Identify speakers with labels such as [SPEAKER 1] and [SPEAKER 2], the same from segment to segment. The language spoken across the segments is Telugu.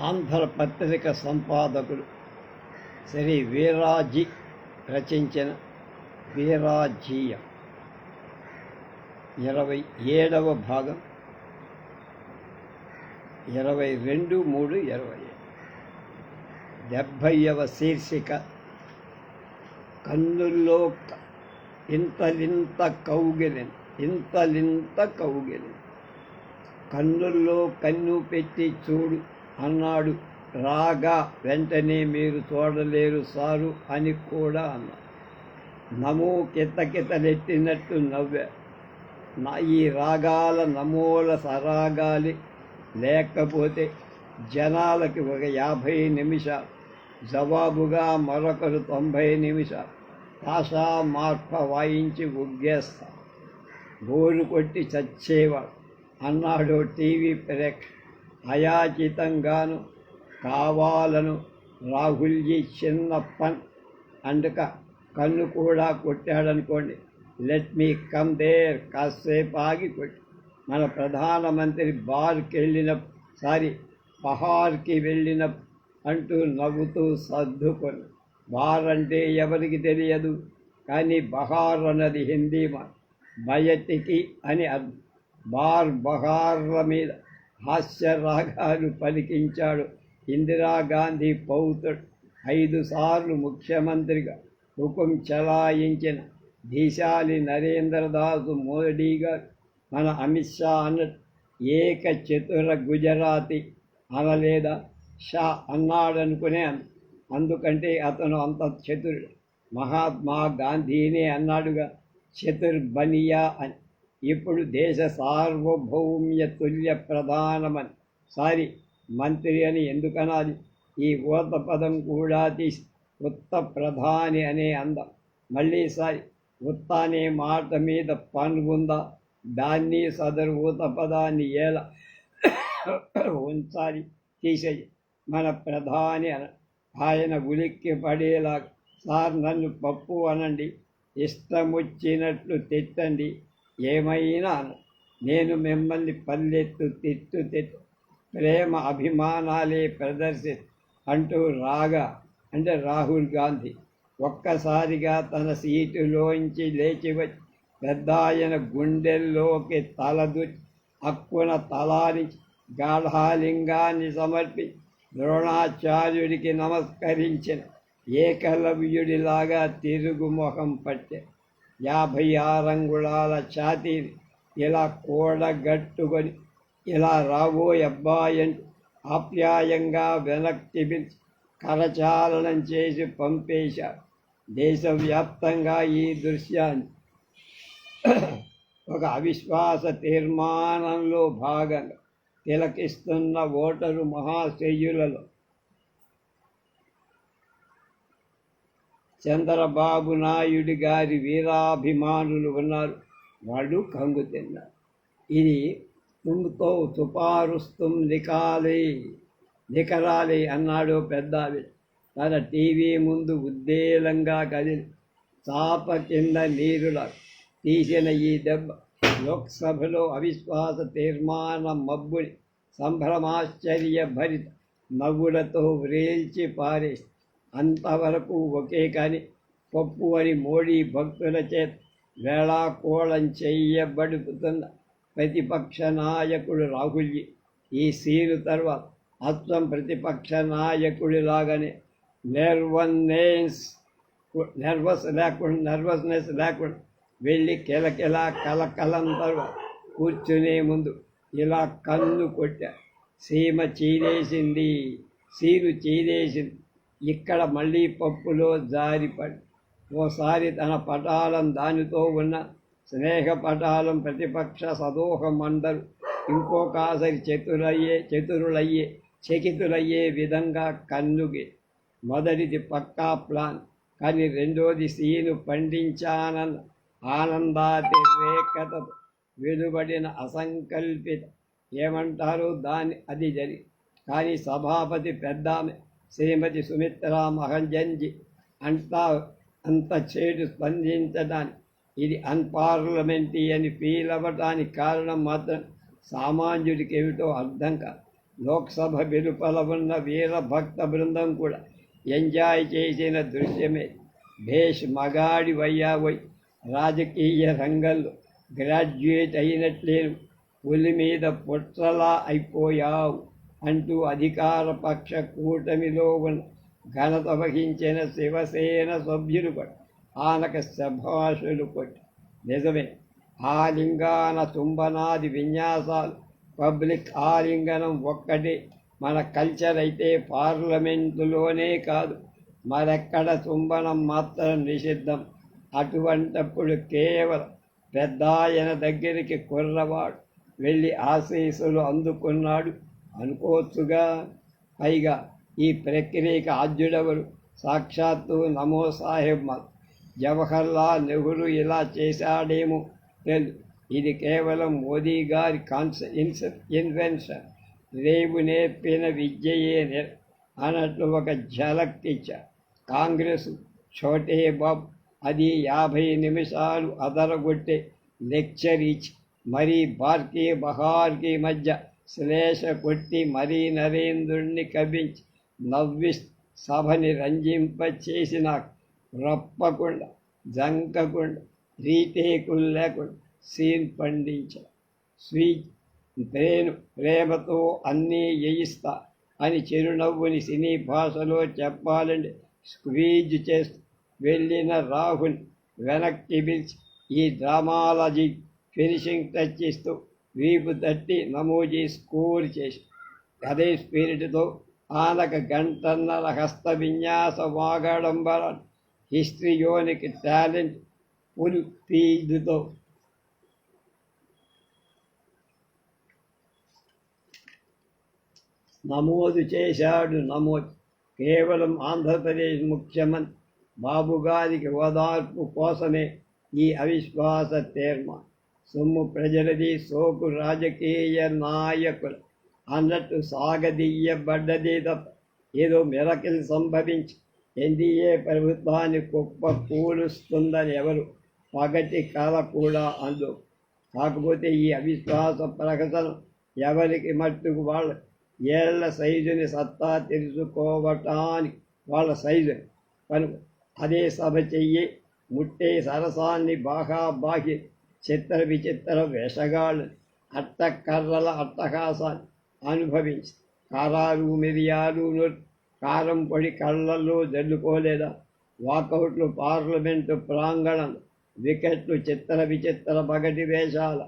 [SPEAKER 1] ఆంధ్ర పత్రిక సంపాదకుడు శ్రీ వీరాజీ రచించిన వీరాజీయ ఇరవై ఏడవ భాగం. ఇరవై రెండు మూడు ఇరవై డెబ్భైవ శీర్షిక. కన్నుల్లో క- ఇంతలింత కౌగిలిన్ ఇంతలింత కౌగిలిన్. కన్నుల్లో కన్ను పెట్టి చూడు. అన్నాడు. రాగా వెంటనే మీరు చూడలేరు సారు అని కూడా అన్నా. నమో కితకితలెట్టినట్టు నవ్వా. నా ఈ రాగాల నమోల సరాగాలి. లేకపోతే జనాలకి ఒక యాభై నిమిషాలు జవాబుగా మరొకరు తొంభై నిమిషాలు భాషా మార్ప వాయించి ఉగ్గేస్తా. బోరు కొట్టి చచ్చేవాడు. అన్నాడు టీవీ ప్రేక్ష అయాచితంగాను కావాలను రాహుల్జీ చిన్నప్పన్ అందుక కన్ను కూడా కొట్టాడనుకోండి. లెట్ మీ కమ్ దేర్ కాసేపు ఆగి కొట్టి. మన ప్రధానమంత్రి బార్కి వెళ్ళిన సారీ పహార్కి వెళ్ళిన అంటూ నవ్వుతూ సర్దుకొని. బార్ అంటే ఎవరికి తెలియదు కానీ బహార్ అన్నది హిందీ బయటికి అని అర్థం. బార్ బహార్ల మీద హాస్యరాగాలు పలికించాడు. ఇందిరాగాంధీ పౌత్రుడు ఐదుసార్లు ముఖ్యమంత్రిగా హుకుం చలాయించిన దీశాలి నరేంద్రదాసు మోడీ గారు. మన అమిత్ షా అన్నట్టు ఏక చతుర గుజరాతీ అనలేదా? షా అన్నాడనుకునే అందుకంటే అతను అంత చతురుడు. మహాత్మా గాంధీనే అన్నాడుగా చతుర్బనియా అని. ఇప్పుడు దేశ సార్వభౌమ్య తుల్య ప్రధానమని సారీ మంత్రి అని ఎందుకనాలి? ఈ ఊత పదం కూడా తీసి ఉత్త ప్రధాని అనే అందం. మళ్ళీ సారి ఉత్త అనే మాట మీద పనుగుందా దాన్ని సదరు ఊత పదాన్ని ఎలా ఉంచాలి తీసేయి. మన ప్రధాని అన ఆయన ఉలిక్కి పడేలా సార్ నన్ను పప్పు అనండి ఇష్టమొచ్చినట్లు తెచ్చండి ఏమైనా నేను మిమ్మల్ని పల్లెత్తు తిట్టు తిట్టు ప్రేమ అభిమానాలే ప్రదర్శి అంటూ రాగా అంటే రాహుల్ గాంధీ ఒక్కసారిగా తన సీటులోంచి లేచి వచ్చి పెద్ద ఆయన గుండెల్లోకి తలదు అక్కున తలాని గాఢాలింగాన్ని సమర్పి ద్రోణాచార్యుడికి నమస్కరించిన ఏకలవ్యుడిలాగా తిరుగు మొహం పట్టే యాభై ఆరంగుళాల ఛాతి ఇలా కూడగట్టుకొని ఇలా రాబోయ్ అబ్బాయంటూ ఆప్యాయంగా వెనక్కి పిలిచి కరచాలనం చేసి పంపేశారు. దేశవ్యాప్తంగా ఈ దృశ్యాన్ని ఒక అవిశ్వాస తీర్మానంలో భాగంగా తిలకిస్తున్న ఓటరు మహాశయ్యులలో చంద్రబాబు నాయుడు గారి వీరాభిమానులు ఉన్నారు. వాళ్ళు కంగు తిన్నారు. ఇది తుమ్తో తుపారుస్తుం నికాలి నికరాలి అన్నాడు పెద్ద తన టీవీ ముందు ఉద్దేలంగా కదిలి చాప కింద నీరులా తీసిన ఈ దెబ్బ లోక్సభలో అవిశ్వాస తీర్మాన మబ్బుని సంభ్రమాశ్చర్య భరిత నవ్వులతో వ్రేల్చి పారేసి అంతవరకు ఒకే కాని పప్పు అని మోడీ భక్తుల చేత వేళాకోళం చెయ్యబడుతున్న ప్రతిపక్ష నాయకుడు రాహుల్జీ ఈ సీను తర్వాత అత్వం ప్రతిపక్ష నాయకుడిలాగానే నెర్వన్నెస్ నర్వస్ లేకుండా నర్వస్నెస్ లేకుండా వెళ్ళి కిలకిలా కలకలం తర్వాత కూర్చునే ముందు ఇలా కన్ను కొట్టా. సీమ చీరేసింది సీరు చీరేసింది. ఇక్కడ మళ్ళీ పప్పులో జారిపడి ఓసారి తన పటాలం దానితో ఉన్న స్నేహ పటాలం ప్రతిపక్ష సదోహం అందరు ఇంకొకసారి చతురయ్యే చతురులయ్యే చకితులయ్యే విధంగా కన్నుగే. మొదటిది పక్కా ప్లాన్. కానీ రెండోది సీను పండించానన్న ఆనందాతిరేకత వెలువడిన అసంకల్పిత. ఏమంటారు దాన్ని అది జరి. కానీ సభాపతి పెద్దామె శ్రీమతి సుమిత్రా మహంజన్జీ అంతా అంత చేటు స్పందించడానికి ఇది అన్పార్లమెంటీ అని ఫీల్ అవ్వటానికి కారణం మాత్రం సామాన్యుడికి ఏమిటో అర్థం కాదు లోక్సభ వెలుపల ఉన్న వీర భక్త బృందం కూడా ఎంజాయ్ చేసిన దృశ్యమే. భేష్ మగాడి వయ్యావై రాజకీయ రంగంలో గ్రాడ్యుయేట్ అయినట్లేను. పులి మీద పుట్రలా అయిపోయావు. అంటూ అధికార పక్ష కూటమిలో ఉన్న ఘనత వహించిన శివసేన సభ్యులు ఆనక శభాషులు కొట్టి. నిజమే ఆలింగాన తుంబనాది విన్యాసాలు పబ్లిక్ ఆలింగనం ఒక్కటే మన కల్చర్ అయితే పార్లమెంటులోనే కాదు మరెక్కడ తుంబనం మాత్రం నిషిద్ధం. అటువంటప్పుడు కేవలం పెద్దాయన దగ్గరికి కుర్రవాడు వెళ్ళి ఆశీస్సులు అందుకున్నాడు. అనుకోవచ్చుగా. పైగా ఈ ప్రక్రియకి ఆద్యుడెవరు? సాక్షాత్తు నమో సాహెబ్ మల్ జవహర్లాల్ నెహ్రూ ఇలా చేశాడేమో తెలు. ఇది కేవలం మోదీ గారి కాన్స ఇన్వెన్షన్. రేపు నేర్పిన విద్యయే నేర్ అన్నట్లు ఒక ఝలక్ ఇచ్చారు కాంగ్రెస్ ఛోటే బాబ్. అది యాభై నిమిషాలు అదరగొట్టే లెక్చర్ ఇచ్చి మరీ బార్కి బహార్కి మధ్య శ్లేష కొట్టి మరీ నరేంద్రుణ్ణి కవించి నవ్వి సభని రంజింపచేసిన రప్పకుండా జంకకుండా రీటేకులు లేకుండా సీన్ పండించ. స్వీ నేను ప్రేమతో అన్నీ జయిస్తా అని చిరునవ్వుని సినీ భాషలో చెప్పాలండి స్క్వీజ్ చేస్తూ వెళ్ళిన రాహుల్ వెనక్కి పిలిచి ఈ డ్రామాలజీ ఫినిషింగ్ టచ్ ఇస్తూ వీపు తట్టి నమోజీ స్కోర్ చేసి అదే స్పిరిట్తో ఆనక గంటన్నర హస్త విన్యాస వాగాడంబర హిస్ట్రియోనికి టాలెంట్ పులి పీజుతో నమోదు చేశాడు నమోదు. కేవలం ఆంధ్రప్రదేశ్ ముఖ్యమంత్రి బాబు గారికి ఓదార్పు కోసమే ఈ అవిశ్వాస తీర్మానం. సొమ్ము ప్రజలది సోకు రాజకీయ నాయకులు. అన్నట్టు సాగదీయబడ్డది తప్ప ఏదో మిరకిల్ సంభవించి ఎన్డీఏ ప్రభుత్వాన్ని కుప్ప కూలుస్తుందని ఎవరు పగటి కళ కూడా అందు. కాకపోతే ఈ అవిశ్వాస ప్రకటన ఎవరికి మట్టుకు వాళ్ళ ఏళ్ళ సైజుని సత్తా తెలుసుకోవటానికి వాళ్ళ సైజు. కనుక అదే సభ చెయ్యి ముట్టే సరసాన్ని బాగా బాహి చిత్ర విచిత్ర వేషగాళ్ళు. అట్టకర్రల అట్టహాసాన్ని అనుభవించి. కారాలు మిరియాలు కారం పొడి కళ్ళల్లో జల్లుకోలేదా? వాకౌట్లు పార్లమెంటు ప్రాంగణం. వికెట్లు చిత్ర విచిత్ర పగటి వేషాల.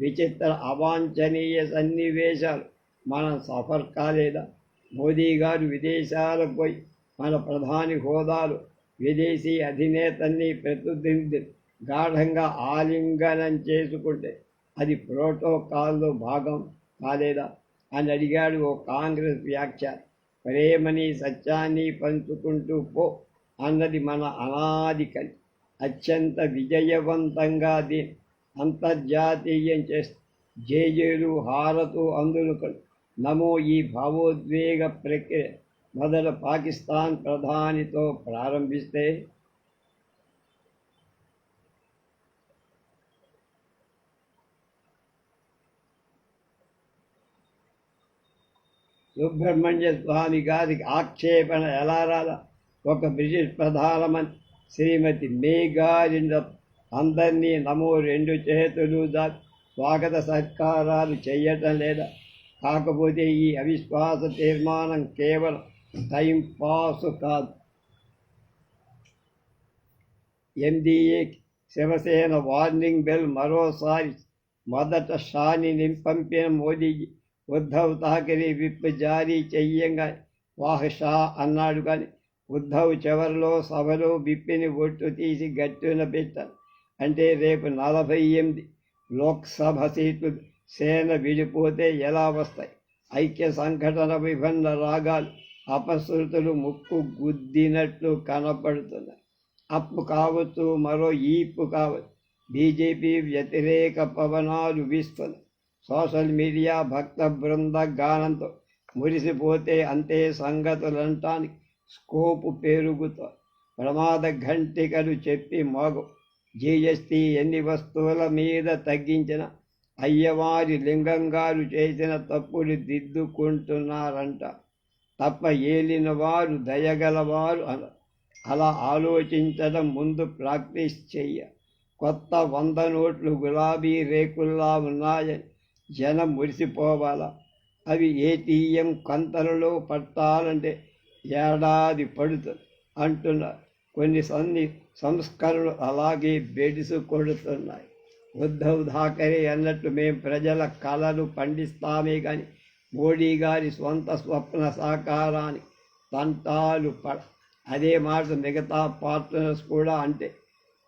[SPEAKER 1] విచిత్ర అవాంఛనీయ సన్నివేశాలు. మనం సఫర్ కాలేదా? మోదీ గారు విదేశాలకు పోయి మన ప్రధాని హోదాలు విదేశీ అధినేతల్ని ప్రతినిధి గాఢంగా ఆలింగనం చేసుకుంటే అది ప్రోటోకాల్లో భాగం కాలేదా? అని అడిగాడు ఓ కాంగ్రెస్ వ్యాఖ్య. ప్రేమని సత్యాన్ని పంచుకుంటూ పో అన్నది మన అనాది కలి అత్యంత విజయవంతంగా దీని అంతర్జాతీయం చేస్తూ జేజేలు హారతు అందులుకలు నమో ఈ భావోద్వేగ ప్రక్రియ. మొదట పాకిస్తాన్ ప్రధానితో ప్రారంభిస్తే సుబ్రహ్మణ్య స్వామి గారికి ఆక్షేపణ ఎలా రాదా ఒక బ్రిటిష్ ప్రధానమంత్రి శ్రీమతి మే గారి అందరినీ నమో రెండు చేతులు దా స్వాగత సత్కారాలు చేయటం లేదా? కాకపోతే ఈ అవిశ్వాస తీర్మానం కేవలం టైం పాస్ కాదు. ఎన్డీఏ శివసేన వార్నింగ్ బెల్ మరోసారి మొదట షాని నింపంపిన మోదీజీ ఉద్ధవ్ ఠాకరే విప్ జారీ చెయ్యంగా వాహ్ షా అన్నాడు కానీ ఉద్ధవ్ చివరిలో సభలో విప్పిని ఒట్టు తీసి గట్టున పెట్టారు అంటే రేపు నలభై ఎనిమిది లోక్సభ సీట్లు సేన విడిపోతే ఎలా వస్తాయి? ఐక్య సంఘటన విభిన్న రాగాలు అపశృతులు ముక్కు గుద్దినట్లు కనపడుతున్నాయి. అప్పు కావచ్చు మరో ఈప్పు కావచ్చు. బీజేపీ వ్యతిరేక పవనాలు వీస్తున్నాయి సోషల్ మీడియా భక్త బృంద గానంతో మురిసిపోతే అంతే సంగతులంటానికి స్కోపు పెరుగుతో ప్రమాద ఘంటికలు చెప్పి మోగం. జీఎస్టీ ఎన్ని వస్తువుల మీద తగ్గించిన అయ్యవారి లింగంగారు చేసిన తప్పులు దిద్దుకుంటున్నారంట. తప్ప ఏలిన వారు దయగలవారు అన అలా ఆలోచించడం ముందు ప్రాక్టీస్ చెయ్య. కొత్త వంద నోట్లు గులాబీ రేకుల్లా ఉన్నాయని జనం మురిసిపోవాలా. అవి ఏటీఎం కంతలలో పట్టాలంటే ఏడాది పడుతుంది అంటున్నారు కొన్ని సన్ని సంస్కరణలు అలాగే బెడిసు కొడుతున్నాయి. ఉద్ధవ్ ఠాకరే అన్నట్టు మేము ప్రజల కళలు పండిస్తామే కానీ మోడీ గారి స్వంత స్వప్న సాకారాన్ని తంటాలు పడ. అదే మాట మిగతా పార్ట్నర్స్ కూడా అంటే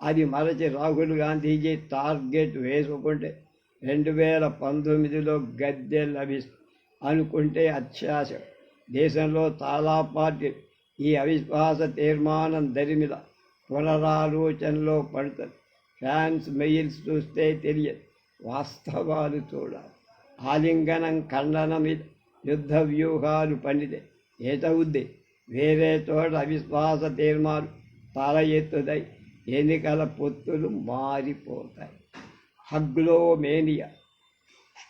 [SPEAKER 1] అది మరచి రాహుల్ గాంధీజీ టార్గెట్ వేసుకుంటే రెండు వేల పంతొమ్మిదిలో గద్దె లభిస్తుంది అనుకుంటే అత్యాశ. దేశంలో చాలా పార్టీ ఈ అవిశ్వాస తీర్మానం దరిమిల పునరాలోచనలో పడుతుంది. ఫ్యాన్స్ మెయిల్స్ చూస్తే తెలియదు. వాస్తవాలు చూడాలి. ఆలింగనం ఖండనం యుద్ధ వ్యూహాలు పండితే ఏటవుద్ది వేరే చోట అవిశ్వాస తీర్మానం తల ఎత్తుదై ఎన్నికల పొత్తులు మారిపోతాయి. Huglomania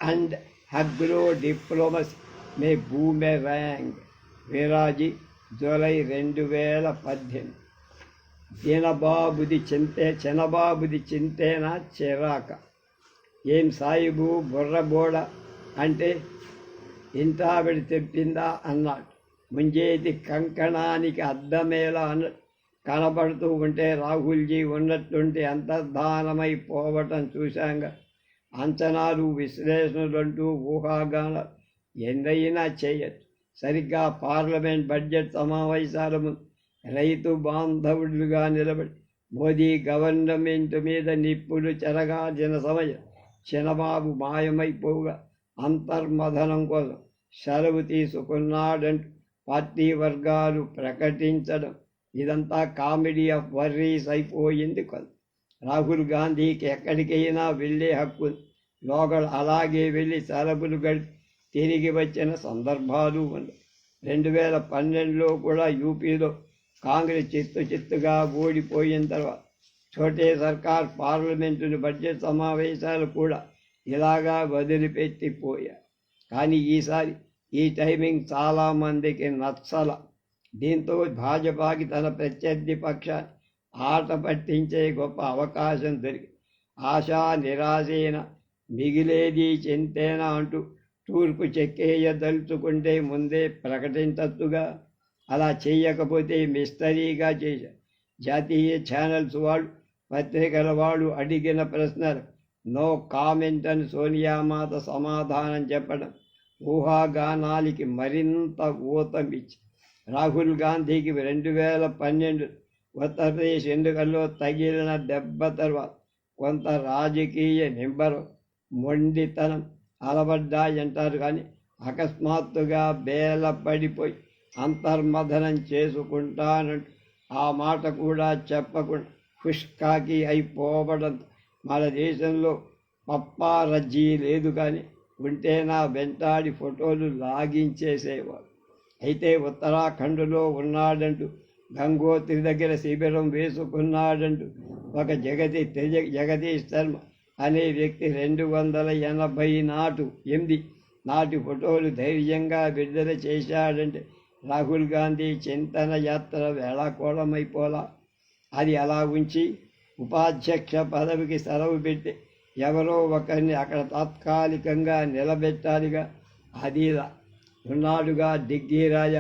[SPEAKER 1] and huglo diplomacy may boomerang విరాజి July రెండు వేల పద్దెనిమిది దీనబాబుది చింతే చినబాబుది చింతేన చిరాక ఏం సాయిబు బుర్రబోడ అంటే ఇంటావిడ తెప్పిందా అన్నాడు ముంజేది కంకణానికి అద్దమేలా అన్నాడు కనబడుతూ ఉంటే రాహుల్జీ ఉన్నట్టుంటే అంతర్ధానమైపోవటం చూశాంగా. అంచనాలు విశ్లేషణలంటూ ఊహాగాన ఎన్నైనా చేయొచ్చు. సరిగ్గా పార్లమెంట్ బడ్జెట్ సమావేశాల ముందు రైతు బాంధవుడుగా నిలబడి మోదీ గవర్నమెంట్ మీద నిప్పులు చెరగాల్సిన సమయం చినబాబు మాయమైపోగా అంతర్మథనం కోసం సెలవు తీసుకున్నాడంటూ పార్టీ వర్గాలు ప్రకటించడం ఇదంతా కామెడీ ఆఫ్ వర్రీస్ అయిపోయింది కొంత రాహుల్ గాంధీకి ఎక్కడికైనా వెళ్ళే హక్కు ఉంది. లోగలు అలాగే వెళ్ళి సెలవులు గడిపి తిరిగి వచ్చిన సందర్భాలు ఉన్నాయి. రెండు వేల పన్నెండులో కూడా యూపీలో కాంగ్రెస్ చిత్తు చిత్తుగా ఓడిపోయిన తర్వాత చోటే సర్కార్ పార్లమెంటుని బడ్జెట్ సమావేశాలు కూడా ఇలాగా వదిలిపెట్టిపోయారు కానీ ఈసారి ఈ టైమింగ్ చాలామందికి నచ్చల. దీంతో భాజపాకి తన ప్రత్యర్థి పక్ష ఆట పట్టించే గొప్ప అవకాశం దొరికి ఆశా నిరాశైన మిగిలేది చెంతేనా అంటూ తూర్పు చెక్కేయదలుచుకుంటే ముందే ప్రకటించచ్చుగా. అలా చేయకపోతే మిస్టరీగా చేశారు జాతీయ ఛానల్స్ వాళ్ళు పత్రికల వాళ్ళు అడిగిన ప్రశ్నలు నో కామెంట్ అని సోనియామాత సమాధానం చెప్పడం ఊహాగానాలకి మరింత ఊతమిచ్చి రాహుల్ గాంధీకి రెండు వేల పన్నెండు ఉత్తరప్రదేశ్ ఎన్నికల్లో తగిలిన దెబ్బ తర్వాత కొంత రాజకీయ నింబరు మొండితనం అలవడ్డాయంటారు కానీ అకస్మాత్తుగా బేలపడిపోయి అంతర్మథనం చేసుకుంటానంటూ ఆ మాట కూడా చెప్పకుండా ఖుష్కాకి అయిపోవడం. మన దేశంలో పప్పారజ్జీ లేదు కానీ ఉంటే నా వెంటాడి ఫోటోలు లాగించేసేవాడు. అయితే ఉత్తరాఖండ్లో ఉన్నాడంటూ గంగోత్రి దగ్గర శిబిరం వేసుకున్నాడంటూ ఒక జగతి తెజ జగదీష్ శర్మ అనే వ్యక్తి రెండు వందల ఎనభై నాటు ఎనిమిది నాటి ఫోటోలు ధైర్యంగా విడుదల చేశాడంటే రాహుల్ గాంధీ చింతన యాత్ర వేళాకోళమైపోలా. అది అలా ఉంచి ఉపాధ్యక్ష పదవికి సెలవు పెట్టి ఎవరో ఒకరిని అక్కడ తాత్కాలికంగా నిలబెట్టాలిగా. అదిలా ఉన్నాడుగా డిగ్గీరాజ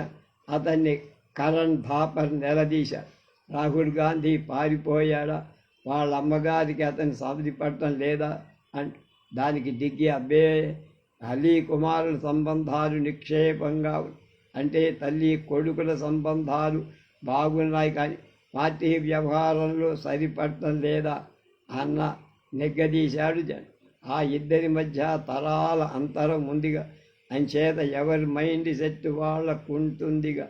[SPEAKER 1] అతన్ని కరణ్ భాపర్ నిలదీశారు రాహుల్ గాంధీ పారిపోయాడా? వాళ్ళ అమ్మగారికి అతన్ని సమితి పడటం లేదా? అంట దానికి దిగ్గి అబ్బే అలీ కుమారుల సంబంధాలు నిక్షేపంగా అంటే తల్లి కొడుకుల సంబంధాలు బాగున్నాయి కానీ పార్టీ వ్యవహారంలో సరిపడటం లేదా? అన్న నెగ్గదీశాడు జన్ ఆ ఇద్దరి మధ్య తరాల అంతరం ఉందిగా. అంచేత ఎవరి మైండ్ సెట్ వాళ్ళకుంటుందిగా.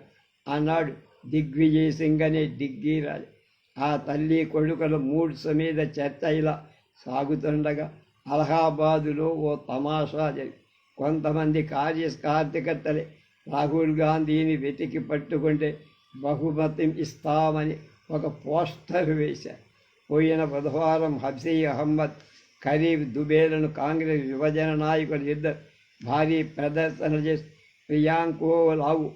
[SPEAKER 1] అన్నాడు దిగ్విజయ్ సింగ్ అనే డిగ్గీరాజు ఆ తల్లి కొడుకుల మూడ్స్ మీద చర్చ ఇలా సాగుతుండగా అలహాబాదులో ఓ తమాషా జరిగి కొంతమంది కార్యకార్యకర్తలే రాహుల్ గాంధీని వెతికి పట్టుకుంటే బహుమతి ఇస్తామని ఒక పోస్టర్ వేశారు. పోయిన బుధవారం హబ్సీ అహ్మద్ ఖరీఫ్ దుబేలను కాంగ్రెస్ యువజన నాయకులు ఇద్దరు భారీ ప్రదర్శన చేసి ప్రియాంకో లావు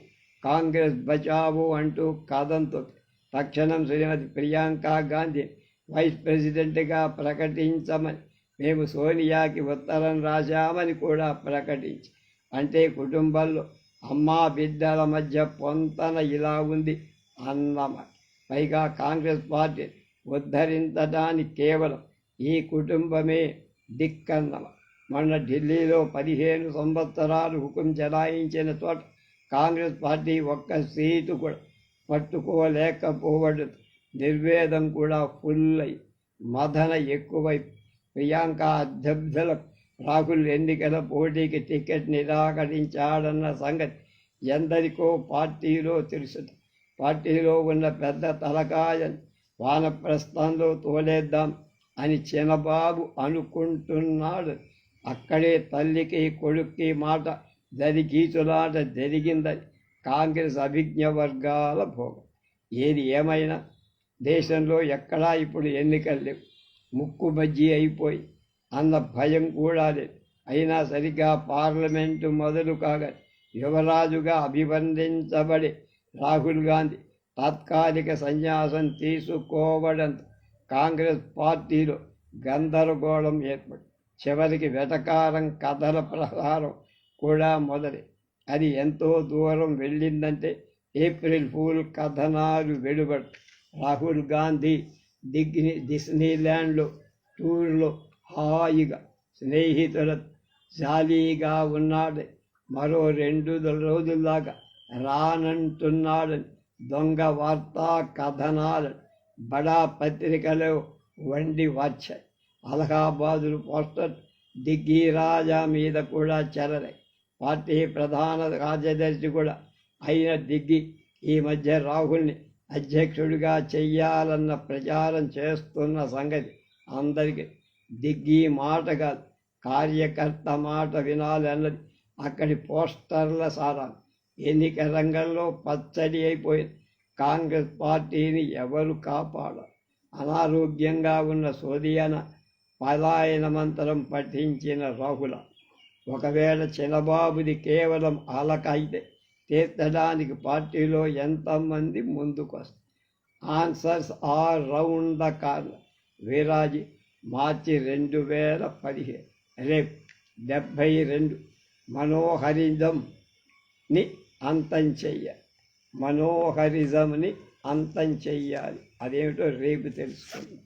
[SPEAKER 1] కాంగ్రెస్ బచావో అంటూ కాదంతో తక్షణం శ్రీమతి ప్రియాంక గాంధీ వైస్ ప్రెసిడెంట్గా ప్రకటించమని మేము సోనియాకి ఉత్తరం రాశామని కూడా ప్రకటించి అంటే కుటుంబంలో అమ్మా బిడ్డల మధ్య పొంతన ఇలా ఉంది అన్నమాట. పైగా కాంగ్రెస్ పార్టీ ఉద్ధరించడానికి కేవలం ఈ కుటుంబమే దిక్కన్నమ మొన్న ఢిల్లీలో పదిహేను సంవత్సరాలు హుకుం చెలాయించిన చోట కాంగ్రెస్ పార్టీ ఒక్క సీటు కూడా పట్టుకోలేకపోవడం నిర్వేదం కూడా ఫుల్ అయి మదన ఎక్కువై ప్రియాంక అధ్యర్థుల రాహుల్ ఎన్నికల పోటీకి టికెట్ నిరాకరించాడన్న సంగతి ఎందరికో పార్టీలో తెలుసు. పార్టీలో ఉన్న పెద్ద తలకాయని వానప్రస్థంలో తోలేద్దాం అని చిన్నబాబు అనుకుంటున్నాడు. అక్కడే తల్లికి కొడుక్కి మాట జరిగీచులాట జరిగిందని కాంగ్రెస్ అభిజ్ఞ వర్గాల భోగం. ఏది ఏమైనా దేశంలో ఎక్కడా ఇప్పుడు ఎన్నికలు లేవు. ముక్కు బజ్జీ అయిపోయి అన్న భయం కూడా లేదు. అయినా సరిగ్గా పార్లమెంటు మొదలు కాగా యువరాజుగా అభివందించబడే రాహుల్ గాంధీ తాత్కాలిక సన్యాసం తీసుకోవడంతో కాంగ్రెస్ పార్టీలో గందరగోళం ఏర్పడింది. చివరికి వెటకారం కథల ప్రసారం కూడా మొదలై అది ఎంతో దూరం వెళ్ళిందంటే ఏప్రిల్ ఫూల్ కథనాలు వెలువడు రాహుల్ గాంధీ డిగ్ని డిస్నీల్యాండ్లో టూర్లో హాయిగా స్నేహితుల జాలీగా ఉన్నాడు. మరో రెండు రోజుల్లాగా రానంటున్నాడని దొంగ వార్తా కథనాలు బడా పత్రికలో వండి వచ్చాయి అలహాబాదులు పోస్టర్ డిగ్గీ రాజా మీద కూడా చెరలే పార్టీ ప్రధాన కార్యదర్శి కూడా అయిన దిగ్గి ఈ మధ్య రాహుల్ని అధ్యక్షుడిగా చెయ్యాలన్న ప్రచారం చేస్తున్న సంగతి అందరికీ దిగ్గి మాట కాదు. కార్యకర్త మాట వినాలన్నది అక్కడి పోస్టర్ల సారా. ఎన్నిక రంగంలో పచ్చడి అయిపోయింది. కాంగ్రెస్ పార్టీని ఎవరు కాపాడారు అనారోగ్యంగా ఉన్న సోదియానా పలాయనమంతరం పఠించిన రాహుల. ఒకవేళ చిన్నబాబుది కేవలం అలక అయితే తీర్చడానికి పార్టీలో ఎంతమంది ముందుకొస్తారు? Answers are round the corner. మార్చి రెండు వేల పదిహేను రేపు డెబ్భై రెండు. మనోహరిజంని అంతం చెయ్యాలి. మనోహరిజంని అంతం చెయ్యాలి. అదేమిటో రేపు తెలుసుకుందాం.